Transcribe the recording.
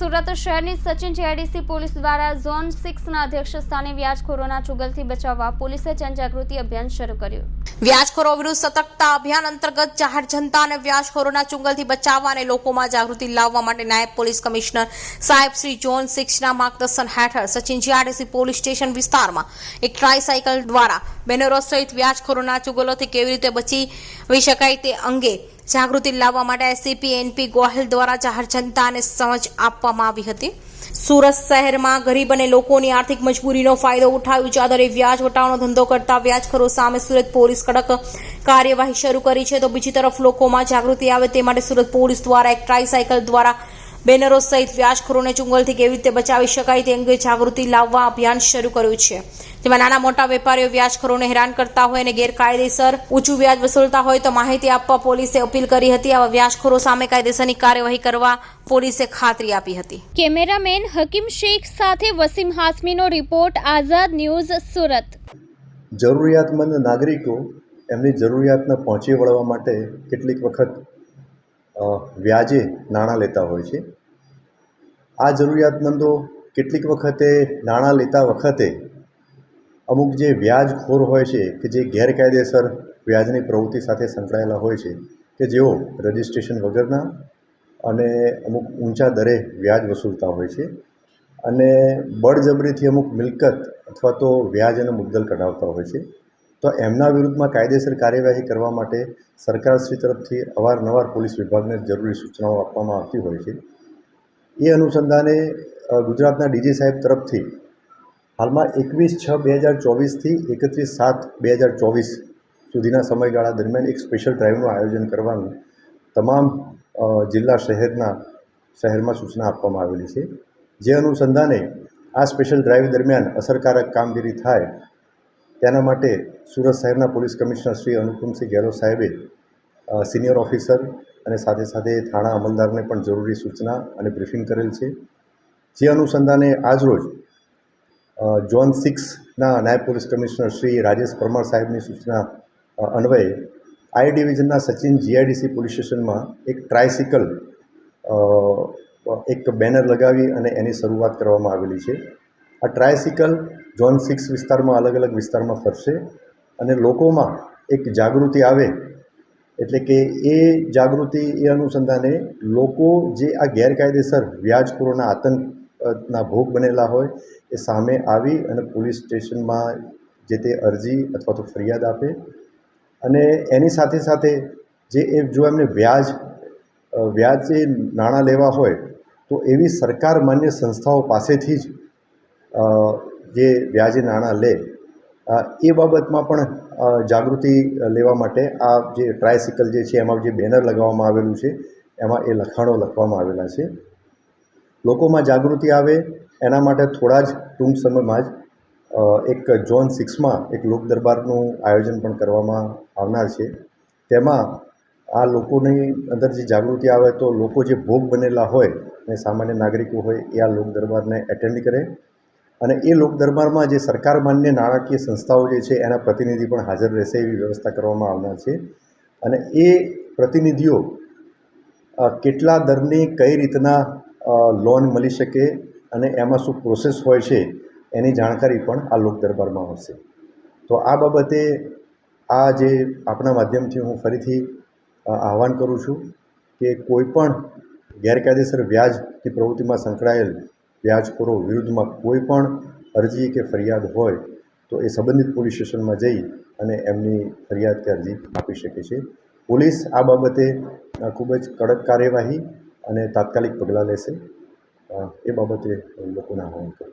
સુરત શહેરની Sachin GIDC police દ્વારા zone સિક્સના અધ્યક્ષ સ્થાને વ્યાજખોરોના ચુગલથી બચાવવા પોલીસે જનજાગૃતિ અભિયાન શરૂ કર્યું. વ્યાજખોરો વિરુદ્ધ સતર્કતા અભિયાન અંતર્ગત જાહેર જનતા અને વ્યાજખોરોના ચુંગલથી બચાવવા અને લોકોમાં જાગૃતિ લાવવા માટે નાયબ પોલીસ કમિશનર સાહેબ શ્રી જોન સિક્સના માર્ગદર્શન હેઠળ સચિન જીઆરડીસી પોલીસ સ્ટેશન વિસ્તારમાં એક ટ્રાયસાયકલ દ્વારા બેનરો સહિત વ્યાજખોરોના ચુગલોથી કેવી રીતે બચી શકાય તે અંગે જાગૃતિ લાવવા માટે સીપીએનપી ગોહિલ દ્વારા જાહેર જનતાને સમજ આપવામાં આવી હતી. સુરત શહેરમાં ગરીબ અને લોકોની આર્થિક મજબૂરીનો ફાયદો ઉઠાવી ચાદરે વ્યાજ વટાવનો ધંધો કરતા વ્યાજખોરો સામે સુરત પોલીસ કડક કાર્યવાહી શરૂ કરી છે. તો બીજી તરફ લોકોમાં જાગૃતિ આવે તે માટે સુરત પોલીસ દ્વારા એક ટ્રાયસાયકલ દ્વારા બેનરો સહિત વ્યાજખોરોને ચુંગલથી કેવી રીતે બચાવી શકાય તે અંગે જાગૃતિ લાવવા અભિયાન શરૂ કર્યું છે. જેમાં નાના મોટા વેપારીઓ વ્યાજખોરોને હેરાન કરતા હોય અને ગેરકાયદેસર ઊંચું વ્યાજ વસૂલતા હોય તો માહિતી આપવા પોલીસે અપીલ કરી હતી. આવા વ્યાજખોરો સામે કાયદેસરની કાર્યવાહી કરવા પોલીસે ખાતરી આપી હતી. કેમેરામેન હકીમ શેખ સાથે વસીમ હાસમીનો રિપોર્ટ આઝાદ ન્યૂઝ સુરત. જરૂરિયાતમંદ નાગરિકો એમની જરૂરિયાતને પહોંચી વળવા માટે કેટલીક વખત વ્યાજે નાણાં લેતા હોય છે. આ જરૂરિયાતમંદો કેટલીક વખતે નાણાં લેતા વખતે અમુક જે વ્યાજખોર હોય છે કે જે ગેરકાયદેસર વ્યાજની પ્રવૃત્તિ સાથે સંકળાયેલા હોય છે કે જેઓ રજિસ્ટ્રેશન વગરના અને અમુક ઊંચા દરે વ્યાજ વસૂલતા હોય છે અને બળજબરીથી અમુક મિલકત અથવા તો વ્યાજ અને મુદ્દલ કઢાવતા હોય છે. તો એમના વિરુદ્ધમાં કાયદેસર કાર્યવાહી કરવા માટે સરકારશ્રી તરફથી અવારનવાર પોલીસ વિભાગને જરૂરી સૂચનાઓ આપવામાં આવતી હોય છે. એ અનુસંધાને ગુજરાતના ડીજી સાહેબ તરફથી હાલમાં એકવીસ છ બે હજાર ચોવીસથી એકત્રીસ સાત બે હજાર ચોવીસ સુધીના સમયગાળા દરમિયાન એક સ્પેશિયલ ડ્રાઈવનું આયોજન કરવાનું તમામ જિલ્લા શહેરના શહેરમાં સૂચના આપવામાં આવેલી છે. જે અનુસંધાને આ સ્પેશિયલ ડ્રાઈવ દરમિયાન અસરકારક કામગીરી થાય તેના માટે સુરત શહેરના પોલીસ કમિશનર શ્રી અનુપમસિંહ ગેહલોત સાહેબે સિનિયર ઓફિસર અને સાથે સાથે થાણા અમલદારને પણ જરૂરી સૂચના અને બ્રિફિંગ કરેલ છે. જે અનુસંધાને આજરોજ ઝોન સિક્સના નાયબ પોલીસ કમિશનર શ્રી રાજેશ પરમાર સાહેબની સૂચના અન્વયે આઈ ડિવિઝનના સચિન જીઆઈડીસી પોલીસ સ્ટેશનમાં એક ટ્રાયસિકલ એક બેનર લગાવી અને એની શરૂઆત કરવામાં આવેલી છે. આ ટ્રાયસિકલ ઝોન સિક્સ વિસ્તારમાં અલગ અલગ વિસ્તારમાં ફરશે અને લોકોમાં એક જાગૃતિ આવે એટલે કે એ જાગૃતિ એ અનુસંધાને લોકો જે આ ગેરકાયદેસર વ્યાજખોરોના આતંકના ભોગ બનેલા હોય એ સામે આવી અને પોલીસ સ્ટેશનમાં જે તે અરજી અથવા તો ફરિયાદ આપે. અને એની સાથે સાથે જે એ જો એમને વ્યાજ વ્યાજે નાણાં લેવા હોય તો એવી સરકાર માન્ય સંસ્થાઓ પાસેથી જ જે વ્યાજે નાણાં લે એ બાબતમાં પણ જાગૃતિ લેવા માટે આ જે ટ્રાયસિકલ જે છે, એમાં જે બેનર લગાવવામાં આવેલું છે, એમાં એ લખાણો લખવામાં આવેલા છે. લોકોમાં જાગૃતિ આવે, એના માટે થોડા જ ટૂંક સમયમાં જ એક ઝોન સિક્સમાં એક લોક દરબારનું આયોજન પણ કરવામાં આવનાર છે. તેમાં આ લોકોની અંદર જે જાગૃતિ આવે તો લોકો જે ભોગ બનેલા હોય, અને સામાન્ય નાગરિકો હોય, એ આ લોક દરબારને એટેન્ડ કરે. અને એ લોક દરબારમાં જે સરકાર માન્ય નાણાકીય સંસ્થાઓ જે છે, એના પ્રતિનિધિ પણ હાજર રહેશે એવી વ્યવસ્થા કરવામાં આવનાર છે. અને એ પ્રતિનિધિઓ કેટલા દરની કઈ રીતના લોન મળી શકે અને એમાં શું પ્રોસેસ હોય છે, એની જાણકારી પણ આ લોક દરબારમાં આવશે. તો આ બાબતે આ જે આપણા માધ્યમથી હું ફરીથી આહવાન કરું છું કે કોઈ પણ ગેરકાયદેસર વ્યાજની પ્રવૃત્તિમાં સંકળાયેલ વ્યાજખોરો વિરુદ્ધમાં કોઈ પણ અરજી કે ફરિયાદ હોય તો એ સંબંધિત પોલીસ સ્ટેશનમાં જઈ અને એમની ફરિયાદ કે અરજી આપી શકે છે. પોલીસ આ બાબતે ખૂબ જ કડક કાર્યવાહી અને તાત્કાલિક પગલાં લેશે. એ બાબતે લોકોને આહવાન કરું